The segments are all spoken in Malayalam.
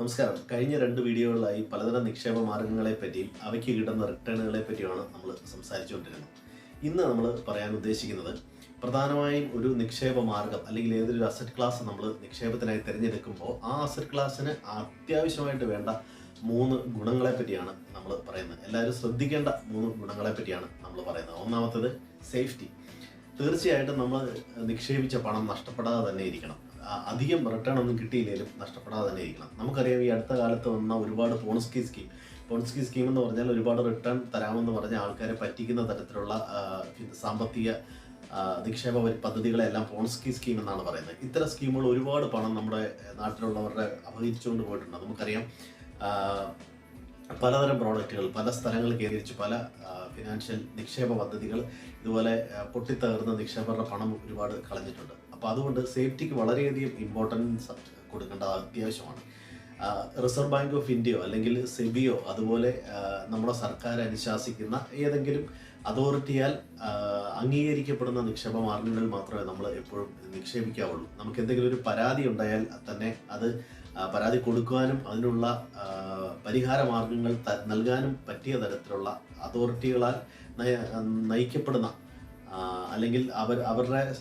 നമസ്കാരം. കഴിഞ്ഞ രണ്ട് വീഡിയോകളിലായി പലതരം നിക്ഷേപ മാർഗങ്ങളെ പറ്റിയും അവയ്ക്ക് കിട്ടുന്ന റിട്ടേണുകളെ പറ്റിയുമാണ് നമ്മൾ സംസാരിച്ചുകൊണ്ടിരുന്നത്. ഇന്ന് നമ്മൾ പറയാൻ ഉദ്ദേശിക്കുന്നത് പ്രധാനമായും ഒരു നിക്ഷേപ മാർഗം അല്ലെങ്കിൽ ഏതൊരു അസറ്റ് ക്ലാസ് നമ്മൾ നിക്ഷേപത്തിനായി തിരഞ്ഞെടുക്കുമ്പോൾ ആ അസറ്റ് ക്ലാസ്സിന് അത്യാവശ്യമായിട്ട് വേണ്ട മൂന്ന് ഗുണങ്ങളെ പറ്റിയാണ് നമ്മൾ പറയുന്നത്. എല്ലാവരും ശ്രദ്ധിക്കേണ്ട മൂന്ന് ഗുണങ്ങളെ പറ്റിയാണ് നമ്മൾ പറയുന്നത്. ഒന്നാമത്തേത് സേഫ്റ്റി തീർച്ചയായിട്ടും നമ്മൾ നിക്ഷേപിച്ച പണം നഷ്ടപ്പെടാതെ തന്നെ ഇരിക്കണം. അധികം റിട്ടേൺ ഒന്നും കിട്ടിയില്ലെങ്കിലും നഷ്ടപ്പെടാതെ തന്നെ ഇരിക്കണം. നമുക്കറിയാം ഈ അടുത്ത കാലത്ത് വന്ന ഒരുപാട് പോൺസ്കി സ്കീം പോൺസ്കി സ്കീം എന്ന് പറഞ്ഞാൽ ഒരുപാട് റിട്ടേൺ തരാമെന്ന് പറഞ്ഞ ആൾക്കാരെ പറ്റിക്കുന്ന തരത്തിലുള്ള സാമ്പത്തിക നിക്ഷേപ പദ്ധതികളെല്ലാം പോൺസ്കി സ്കീം എന്നാണ് പറയുന്നത്. ഇത്തരം സ്കീമുകൾ ഒരുപാട് പണം നമ്മുടെ നാട്ടിലുള്ളവരുടെ അപഹരിച്ചുകൊണ്ട് പോയിട്ടുണ്ട്. നമുക്കറിയാം പലതരം പ്രോഡക്റ്റുകൾ പല സ്ഥലങ്ങളിൽ കേന്ദ്രീകരിച്ച് പല ഫിനാൻഷ്യൽ നിക്ഷേപ പദ്ധതികൾ ഇതുപോലെ പൊട്ടിത്തകർന്ന നിക്ഷേപരുടെ പണം ഒരുപാട് കളഞ്ഞിട്ടുണ്ട്. അപ്പോൾ അതുകൊണ്ട് സേഫ്റ്റിക്ക് വളരെയധികം ഇമ്പോർട്ടൻസ് കൊടുക്കേണ്ടത് അത്യാവശ്യമാണ്. റിസർവ് ബാങ്ക് ഓഫ് ഇന്ത്യയോ അല്ലെങ്കിൽ സെബിയോ അതുപോലെ നമ്മുടെ സർക്കാർ അനുശാസിക്കുന്ന ഏതെങ്കിലും അതോറിറ്റിയാൽ അംഗീകരിക്കപ്പെടുന്ന നിക്ഷേപ മാർഗങ്ങളിൽ മാത്രമേ നമ്മൾ എപ്പോഴും നിക്ഷേപിക്കാവുള്ളൂ. നമുക്ക് എന്തെങ്കിലും ഒരു പരാതി ഉണ്ടായാൽ തന്നെ അത് പരാതി കൊടുക്കുവാനും അതിനുള്ള പരിഹാര മാർഗങ്ങൾ നൽകാനും പറ്റിയ തരത്തിലുള്ള അതോറിറ്റികളാൽ നയ- നയിക്കപ്പെടുന്ന അല്ലെങ്കിൽ അവർ അവരുടെ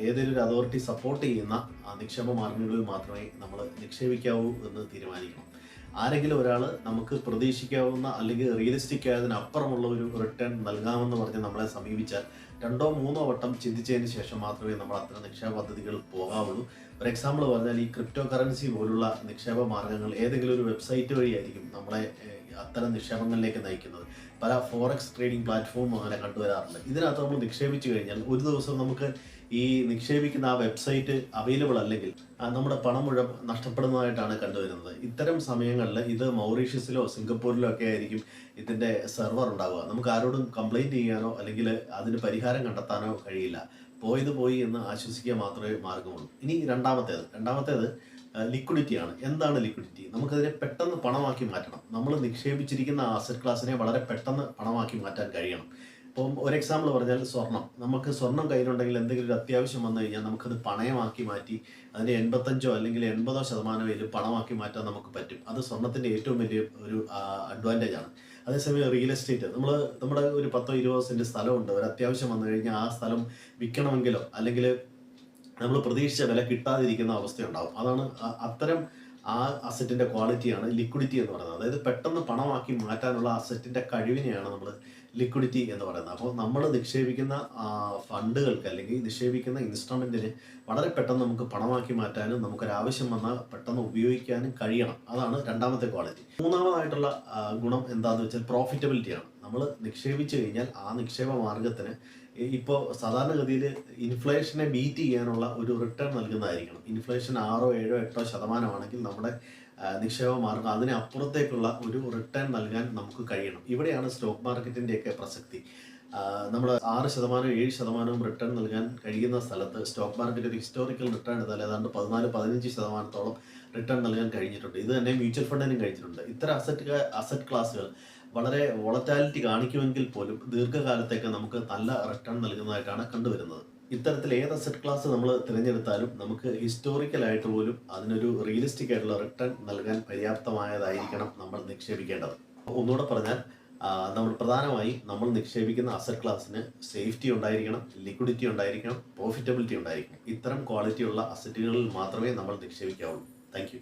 ഏതെങ്കിലും ഒരു അതോറിറ്റി സപ്പോർട്ട് ചെയ്യുന്ന നിക്ഷേപ മാർഗങ്ങളിൽ മാത്രമേ നമ്മൾ നിക്ഷേപിക്കാവൂ എന്ന് തീരുമാനിക്കണം. ആരെങ്കിലും ഒരാൾ നമുക്ക് പ്രതീക്ഷിക്കാവുന്ന അല്ലെങ്കിൽ റിയലിസ്റ്റിക് ആയതിനപ്പുറമുള്ള ഒരു റിട്ടേൺ നൽകാമെന്ന് പറഞ്ഞ് നമ്മളെ സമീപിച്ചാൽ രണ്ടോ മൂന്നോ വട്ടം ചിന്തിച്ചതിന് ശേഷം മാത്രമേ നമ്മൾ അത്തരം നിക്ഷേപ പദ്ധതികൾ പോകാവുള്ളൂ. ഒരു എക്സാമ്പിൾ പറഞ്ഞാൽ ഈ ക്രിപ്റ്റോ കറൻസി പോലുള്ള നിക്ഷേപ മാർഗങ്ങൾ ഏതെങ്കിലും ഒരു വെബ്സൈറ്റ് വഴിയായിരിക്കും നമ്മളെ അത്തരം നിക്ഷേപങ്ങളിലേക്ക് നയിക്കുന്നത്. പല ഫോറക്സ് ട്രേഡിംഗ് പ്ലാറ്റ്ഫോമും അങ്ങനെ കണ്ടുവരാറുണ്ട്. ഇതിനകത്ത് നമ്മൾ നിക്ഷേപിച്ചു കഴിഞ്ഞാൽ ഒരു ദിവസം നമുക്ക് ഈ നിക്ഷേപിക്കുന്ന ആ വെബ്സൈറ്റ് അവൈലബിൾ അല്ലെങ്കിൽ നമ്മുടെ പണം മുഴുവൻ നഷ്ടപ്പെടുന്നതായിട്ടാണ് കണ്ടുവരുന്നത്. ഇത്തരം സമയങ്ങളിൽ ഇത് മൗറീഷ്യസിലോ സിംഗപ്പൂരിലോ ഒക്കെ ആയിരിക്കും ഇതിന്റെ സെർവർ ഉണ്ടാവുക. നമുക്ക് ആരോടും കംപ്ലയിന്റ് ചെയ്യാനോ അല്ലെങ്കിൽ അതിന് പരിഹാരം കണ്ടെത്താനോ കഴിയില്ല. പോയത് പോയി എന്ന് ആശ്വസിക്കുക മാത്രമേ മാർഗമുള്ളൂ. ഇനി രണ്ടാമത്തേത്. രണ്ടാമത്തേത് ലിക്വിഡിറ്റിയാണ് എന്താണ് ലിക്വിഡിറ്റി നമുക്കതിനെ പെട്ടെന്ന് പണമാക്കി മാറ്റണം. നമ്മൾ നിക്ഷേപിച്ചിരിക്കുന്ന ആസറ്റ് ക്ലാസ്സിനെ വളരെ പെട്ടെന്ന് പണമാക്കി മാറ്റാൻ കഴിയണം. ഇപ്പം ഒരു എക്സാമ്പിൾ പറഞ്ഞാൽ സ്വർണം നമുക്ക് സ്വർണം കയ്യിലുണ്ടെങ്കിൽ എന്തെങ്കിലും ഒരു അത്യാവശ്യം വന്നു കഴിഞ്ഞാൽ നമുക്കത് പണയമാക്കി മാറ്റി അതിന്റെ എൺപത്തഞ്ചോ അല്ലെങ്കിൽ എൺപതോ ശതമാനമേലും പണമാക്കി മാറ്റാൻ നമുക്ക് പറ്റും. അത് സ്വർണത്തിന്റെ ഏറ്റവും വലിയ ഒരു അഡ്വാന്റേജ് ആണ്. അതേസമയം റിയൽ എസ്റ്റേറ്റ് നമ്മൾ നമ്മുടെ ഒരു പത്തോ ഇരുപതോ സെന്റ് സ്ഥലമുണ്ട്. ഒരു അത്യാവശ്യം വന്നു കഴിഞ്ഞാൽ ആ സ്ഥലം വിൽക്കണമെങ്കിലോ അല്ലെങ്കിൽ നമ്മൾ പ്രതീക്ഷിച്ച വില കിട്ടാതിരിക്കുന്ന അവസ്ഥയുണ്ടാവും. അതാണ് അത്തരം ആ അസറ്റിന്റെ ക്വാളിറ്റിയാണ് ലിക്വിഡിറ്റി എന്ന് പറയുന്നത്. അതായത് പെട്ടെന്ന് പണമാക്കി മാറ്റാനുള്ള അസറ്റിന്റെ കഴിവിനെയാണ് നമ്മൾ ലിക്വിഡിറ്റി എന്ന് പറയുന്നത്. അപ്പോൾ നമ്മൾ നിക്ഷേപിക്കുന്ന ഫണ്ടുകൾക്ക് അല്ലെങ്കിൽ നിക്ഷേപിക്കുന്ന ഇൻസ്ട്രുമെന്റിന് വളരെ പെട്ടെന്ന് നമുക്ക് പണമാക്കി മാറ്റാനും നമുക്കൊരാവശ്യം വന്നാൽ പെട്ടെന്ന് ഉപയോഗിക്കാനും കഴിയണം. അതാണ് രണ്ടാമത്തെ ക്വാളിറ്റി മൂന്നാമതായിട്ടുള്ള ഗുണം എന്താണെന്ന് വെച്ചാൽ പ്രോഫിറ്റബിലിറ്റിയാണ് നമ്മൾ നിക്ഷേപിച്ചു കഴിഞ്ഞാൽ ആ നിക്ഷേപ മാർഗത്തിന് ഇപ്പോൾ സാധാരണഗതിയിൽ ഇൻഫ്ലേഷനെ ബീറ്റ് ചെയ്യാനുള്ള ഒരു റിട്ടേൺ നൽകുന്നതായിരിക്കണം. ഇൻഫ്ലേഷൻ ആറോ ഏഴോ എട്ടോ ശതമാനമാണെങ്കിൽ നമ്മുടെ നിക്ഷേപമാർക്ക് അതിന് അപ്പുറത്തേക്കുള്ള ഒരു റിട്ടേൺ നൽകാൻ നമുക്ക് കഴിയണം. ഇവിടെയാണ് സ്റ്റോക്ക് മാർക്കറ്റിന്റെയൊക്കെ പ്രസക്തി. നമ്മൾ ആറ് ശതമാനം ഏഴ് ശതമാനവും റിട്ടേൺ നൽകാൻ കഴിയുന്ന സ്ഥലത്ത് സ്റ്റോക്ക് മാർക്കറ്റ് ഒരു ഹിസ്റ്റോറിക്കൽ റിട്ടേൺ എടുത്താൽ ഏതാണ്ട് പതിനാല് പതിനഞ്ച് ശതമാനത്തോളം റിട്ടേൺ നൽകാൻ കഴിഞ്ഞിട്ടുണ്ട്. ഇത് തന്നെ മ്യൂച്വൽ ഫണ്ടിനും കഴിഞ്ഞിട്ടുണ്ട്. ഇത്തരം അസറ്റ് അസറ്റ് ക്ലാസ്സുകൾ വളരെ വോളറ്റാലിറ്റി കാണിക്കുമെങ്കിൽ പോലും ദീർഘകാലത്തേക്ക് നമുക്ക് നല്ല റിട്ടേൺ നൽകുന്നതായിട്ടാണ് കണ്ടുവരുന്നത്. ഇത്തരത്തിൽ ഏത് അസറ്റ് ക്ലാസ് നമ്മൾ തിരഞ്ഞെടുത്താലും നമുക്ക് ഹിസ്റ്റോറിക്കലായിട്ട് പോലും അതിനൊരു റിയലിസ്റ്റിക് ആയിട്ടുള്ള റിട്ടേൺ നൽകാൻ പര്യാപ്തമായതായിരിക്കണം നമ്മൾ നിക്ഷേപിക്കേണ്ടത്. ഒന്നുകൂടെ പറഞ്ഞാൽ നമ്മൾ പ്രധാനമായി നമ്മൾ നിക്ഷേപിക്കുന്ന അസറ്റ് ക്ലാസ്സിന് സേഫ്റ്റി ഉണ്ടായിരിക്കണം ലിക്വിഡിറ്റി ഉണ്ടായിരിക്കണം പ്രോഫിറ്റബിലിറ്റി ഉണ്ടായിരിക്കണം. ഇത്തരം ക്വാളിറ്റിയുള്ള അസറ്റുകളിൽ മാത്രമേ നമ്മൾ നിക്ഷേപിക്കാവുള്ളൂ. താങ്ക്